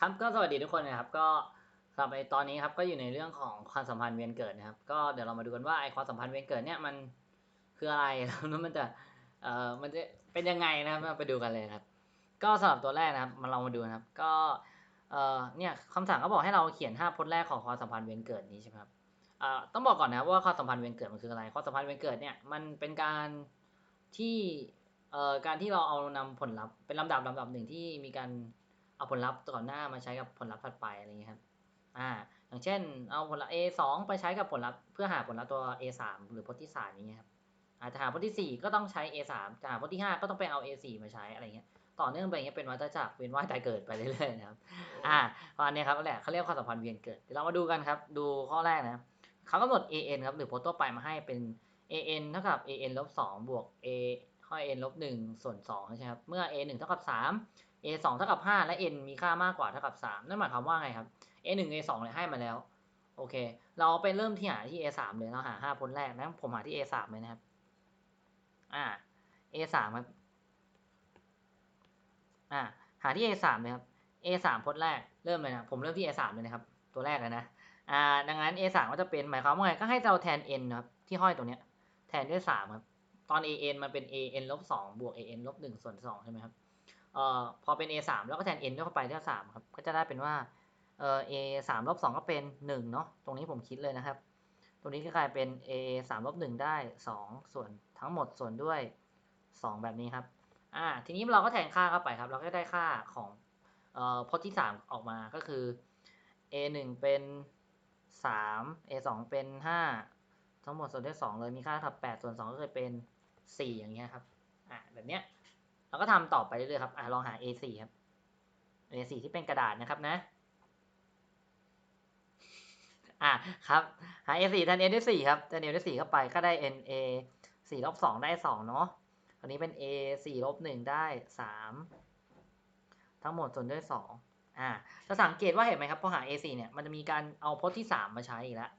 ครับก็สวัสดีทุกคนนะครับ ก็สำหรับในตอนนี้ครับก็อยู่ในเรื่องของความสัมพันธ์เวียนเกิดนะครับ ก็เดี๋ยวเรามาดูกันว่าไอความสัมพันธ์เวียนเกิดเนี่ยมันคืออะไรแล้วมันจะเอ่อมันจะเป็นยังไงนะครับมาไปดูกันเลยครับ ก็สำหรับตัวแรกนะครับมาลองมาดูนะครับ ก็เอ่อเนี่ยคำสั่งก็บอกให้เราเขียนห้าพจน์แรกของความสัมพันธ์เวียนเกิดนี้ใช่ไหมครับเอ่อต้องบอกก่อนนะครับว่าความสัมพันธ์เวียนเกิดมันคืออะไรความสัมพันธ์เวียนเกิดเนี่ยมันเป็นการที่เอ่อการที่เราเอานำผลลัพธ์เป็นลำดับลำดับหนึ่งที่มีการ เอาผลลัพธ์ก่อนหน้ามาใช้กับผลลัพธ์ถัดไปอะไรอย่างเงี้ยครับอ่าอย่างเช่น เอาผลลัพธ์ A สองไปใช้กับผลลัพธ์เพื่อหาผลลัพธ์ตัว A สามหรือพจน์ที่สามอย่างเงี้ยครับอาจจะหาพจน์ที่สี่ก็ต้องใช้ A สามจะหาพจน์ที่ห้าก็ต้องไปเอา A สี่มาใช้อะไรเงี้ยต่อเนื่องไปอย่างเงี้ยเป็นวัฏจักรเวียนว่ายตายเกิดไปเรื่อยๆนะครับอ่าเพราะอันนี้ครับแหละเขาเรียกความสัมพันธ์เวียนเกิดเดี๋ยวเรามาดูกันครับ ดูข้อแรกนะเขากำหนด an ครับหรือพจน์ทั่วไปมาให้เป็น an เท่ากับ an ลบสองบวก a ข้อ n ลบหนึ่งส่วนสองใช่ไหมครับ เมื่อ a หนึ่งเท่ากับสาม a สองเท่ากับห้าและ n มีค่ามากกว่าเท่ากับสามนั่นหมายความว่าไงครับ a หนึ่ง a สองเลยให้มาแล้ว โอเค เราไปเริ่มที่หาที่ a สามเลยเราหาห้าพจน์แรกนะผมหาที่ a สามเลยนะครับ อ่า a สามครับอ่า หาที่ a สามเลยครับ a สามพจน์แรก เริ่มเลยนะ ผมเริ่มที่ a สามเลยนะครับ ตัวแรกเลยนะ อ่า ดังนั้น a สามก็จะเป็นหมายความว่าไง ก็ให้เราแทน n นะครับ ที่ห้อยตรงเนี้ย แทนด้วยสามครับ ตอน a n มันเป็น a n ลบสองบวก a n ลบหนึ่งส่วนสองใช่ไหมครับ เอ่อพอเป็น a สามแล้วก็แทน n ด้วยเข้าไปด้วยสามครับก็จะได้เป็นว่าเอ่อ a สามลบสองก็เป็นหนึ่งเนาะตรงนี้ผมคิดเลยนะครับ ตรงนี้ก็กลายเป็น a สามลบหนึ่งได้สองส่วนทั้งหมดส่วนด้วยสองแบบนี้ครับอ่าทีนี้เราก็แทนค่าเข้าไปครับ เราก็ได้ค่าของเอ่อพจน์ที่สามออกมาก็คือ a หนึ่งเป็นสาม a สองเป็นห้าทั้งหมดส่วนด้วยสองเลยมีค่าเท่ากับแปดส่วนสองก็เลยเป็นสี่อย่างเงี้ยครับอ่าแบบเนี้ย เราก็ทำต่อไปเรื่อยๆครับอ่าลองหา a สี่ครับ a สี่ที่เป็นกระดาษนะครับนะ อ่าครับ หา a สี่แทน n ด้วยสี่ครับแทน n ด้วยสี่เข้าไปก็ได้ n a สี่ลบสองได้สองเนาะอันนี้เป็น a สี่ลบหนึ่งได้สามทั้งหมดส่วนด้วยสองอ่าจะสังเกตว่าเห็นไหมครับพอหา a สี่เนี่ยมันจะมีการเอาพจน์ที่สามาใช้อีกแล้ว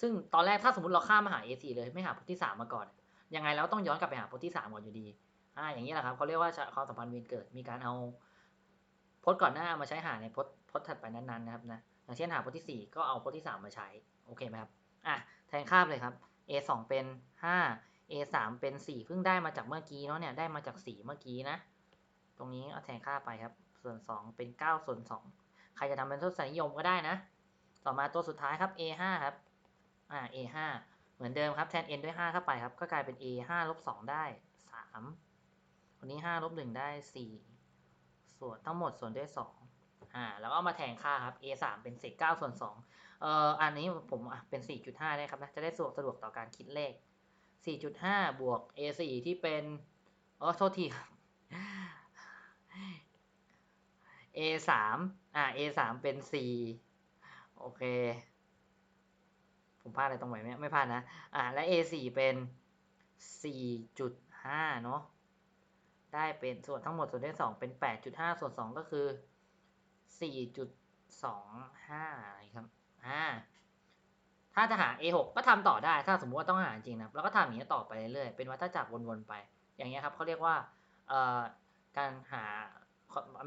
ซึ่งตอนแรกถ้าสมมติเราข้ามมาหา a สี่เลยไม่หาพจน์ที่สามาก่อน ยังไงเราต้องย้อนกลับไปหาพจน์ที่สามก่อนอยู่ดี อ่าอย่างนี้แหละครับเขาเรียกว่าความสัมพันธ์เวรเกิด มีการเอาพจน์ก่อนหน้ามาใช้หาในพจน์พจน์ถัดไปนั้นๆนะครับนะอย่างเช่นหาพจน์ที่ 4 ก็เอาพจน์ที่ 3 มาใช้โอเคไหมครับอะแทนค่าเลยครับ a 2 เป็น 5 a 3เป็น 4 เพิ่งได้มาจากเมื่อกี้เนาะเนี่ยได้มาจาก4เมื่อกี้นะตรงนี้เอาแทนค่าไปครับ ส่วน 2 เป็น 9 ส่วน 2 ใครจะทำเป็นทศนิยมก็ได้นะ ต่อมาตัวสุดท้ายครับ a 5ครับอ่า a 5เหมือนเดิมครับแทน n ด้วย 5 เข้าไปครับ ก็กลายเป็น a 5ลบ2ได้ 3 วันนี้ห้าลบหนึ่งได้สี่ส่วนทั้งหมดส่วนด้วยสองอ่าแล้วก็มาแทนค่าครับ a 3เป็นเศษเก้าส่วนสองเอ่ออันนี้ผมเป็นสี่จุดห้าได้ครับนะจะได้สะดวกสะดวกต่อการคิดเลขสี่จุดห้าบวก a สี่ที่เป็นอ๋อโทษที a สามอ่า a สามเป็นสี่โอเค ผมพลาดอะไรตรงไหนไหมไม่พลาดนะ อ่าและ a สี่เป็นสี่จุดห้าเนาะ ได้เป็นส่วนทั้งหมดส่วนด้วยสองเป็นแปดจุดห้าส่วนสองก็คือสี่จุดสองห้าครับอ่าถ้าจะหา a หกก็ทำต่อได้ ถ้าสมมติว่าต้องหาจริงนะแล้วก็ทำอย่างนี้ต่อไปเรื่อยๆเป็นวัฏจักรวนๆไป อย่างเงี้ยครับเขาเรียกว่าเอ่อการหา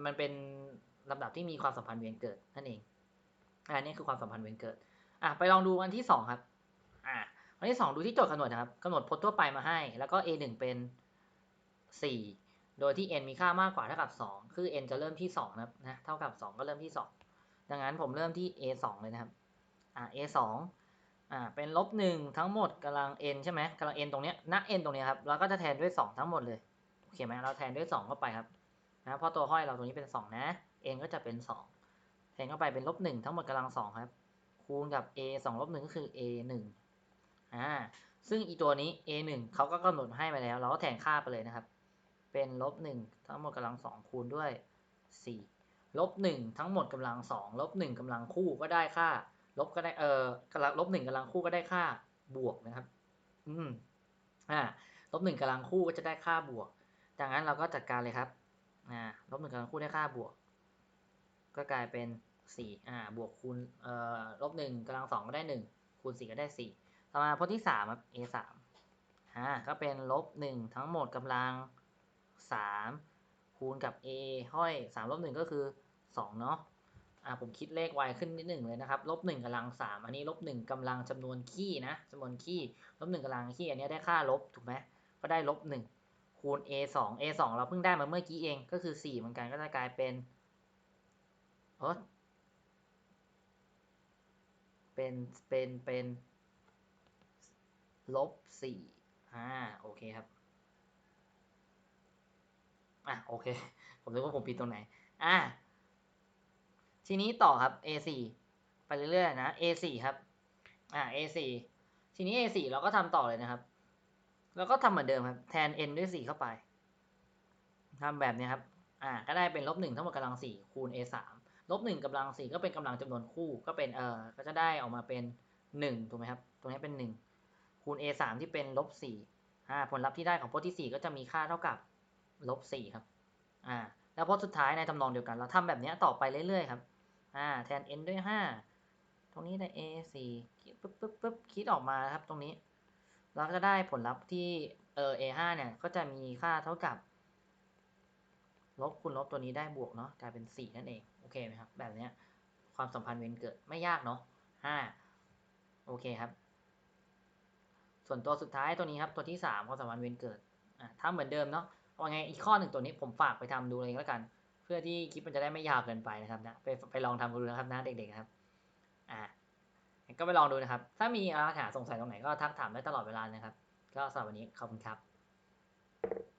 มันเป็นลำดับที่มีความสัมพันธ์เวียนเกิดนั่นเองอันนี้คือความสัมพันธ์เวียนเกิดอะไปลองดูอันที่สองครับอะอันที่สองดูที่โจทย์กำหนดนะครับกำหนดพจน์ทั่วไปมาให้ แล้วก็ a หนึ่งเป็นสี่ โดยที่ n มีค่ามากกว่าเท่ากับสองคือ n จะเริ่มที่สองนะครับนะเท่ากับสองก็เริ่มที่สองดังนั้นผมเริ่มที่ a สองเลยนะครับอ่า a สองอ่าเป็นลบหนึ่งทั้งหมดกำลัง n ใช่ไหมกำลัง n ตรงเนี้ยณ n ตรงเนี้ยครับเราก็จะแทนด้วยสองทั้งหมดเลยโอเคไหมเราแทนด้วยสองเข้าไปครับนะเพราะตัวห้อยเราตรงนี้เป็นสองนะ n ก็จะเป็นสองแทนเข้าไปเป็นลบหนึ่งทั้งหมดกำลังสองครับ คูณกับ a สองลบหนึ่งก็คือ a หนึ่งอ่าซึ่งอีตัวนี้ a หนึ่งเขาก็กำหนดให้มาแล้ว เราก็แทนค่าไปเลยนะครับ เป็นลบหนึ่งทั้งหมดกำลังสองคูณด้วยสี่ลบหนึ่งทั้งหมดกำลังสองลบหนึ่งกำลังคู่ก็ได้ค่า ลบก็ได้เออกำลังลบหนึ่งกำลังคู่ก็ได้ค่าบวกนะครับ อืมอ่าลบหนึ่งกำลังคู่ก็จะได้ค่าบวกดังนั้นเราก็จัดการเลยครับอ่าลบหนึ่งกำลังคู่ได้ค่าบวก ก็กลายเป็นสี่อ่าบวกคูณเอ่อลบหนึ่งกำลังสองก็ได้หนึ่งคูณสี่ก็ได้สี่ต่อมาพจน์ที่สามครับ a สามอ่าก็เป็นลบหนึ่งทั้งหมดกำลัง สามคูณกับ a ห้อยสามลบหนึ่งก็คือสองเนาะอ่าผมคิดเลข y ขึ้นนิดหนึ่งเลยนะครับลบหนึ่งกำลังสามอันนี้ลบหนึ่งกำลังจำนวนคี่นะจำนวนคี่ลบหนึ่งกำลังคี่อันนี้ได้ค่าลบถูกไหมก็ได้ลบหนึ่งคูณ a สอง a สองเราเพิ่งได้มาเมื่อกี้เองก็คือสี่เหมือนกันก็จะกลายเป็นเออเป็นเป็นเป็นลบสี่อ่าโอเคครับ อะโอเค ผมนึกว่าผมผิดตรงไหน อะทีนี้ต่อครับ A4 ไปเรื่อยๆนะ A4 ครับ อะ A4 ทีนี้ A4 เราก็ทำต่อเลยนะครับ แล้วก็ทำเหมือนเดิมครับแทน n ด้วย 4 เข้าไปทำแบบนี้ครับ อ่า ก็ได้เป็นลบหนึ่งทั้งหมดกำลังสี่คูณ A3 ลบหนึ่งกำลังสี่ก็เป็นกำลังจำนวนคู่ ก็เป็น เออก็จะได้ออกมาเป็นหนึ่งถูกไหมครับ ตรงนี้เป็นหนึ่งคูณ A3 ที่เป็นลบสี่อ่า ผลลัพธ์ที่ได้ของพจน์ที่สี่ก็จะมีค่าเท่ากับ ลบสี่ครับอ่าแล้วพจน์สุดท้ายในทำนองเดียวกัน เราทำแบบนี้ต่อไปเรื่อยๆครับอ่าแทน n ด้วยห้าตรงนี้ได้ a สี่คิดปึ๊บปึ๊บปึ๊บคิดออกมาครับตรงนี้ เราก็จะได้ผลลัพธ์ที่เออ a ห้าเนี่ยก็จะมีค่าเท่ากับ ลบคูณลบตัวนี้ได้บวกเนาะกลายเป็นสี่นั่นเองโอเคไหมครับแบบนี้ความสัมพันธ์เวนเกิดไม่ยากเนาะห้าโอเคครับ ส่วนตัวสุดท้ายตัวนี้ครับตัวที่สามความสัมพันธ์เวนเกิดอ่าถ้าเหมือนเดิมเนาะ ว่าไงอีกข้อหนึ่งตัวนี้ผมฝากไปทำดูเองแล้วกัน เพื่อที่คลิปมันจะได้ไม่ยาวเกินไปนะครับนะไปไปลองทำดูนะครับนะเด็กๆนะครับอ่าก็ไปลองดูนะครับ ถ้ามีปัญหาสงสัยตรงไหนก็ทักถามได้ตลอดเวลานะครับ ก็สำหรับวันนี้ขอบคุณครับ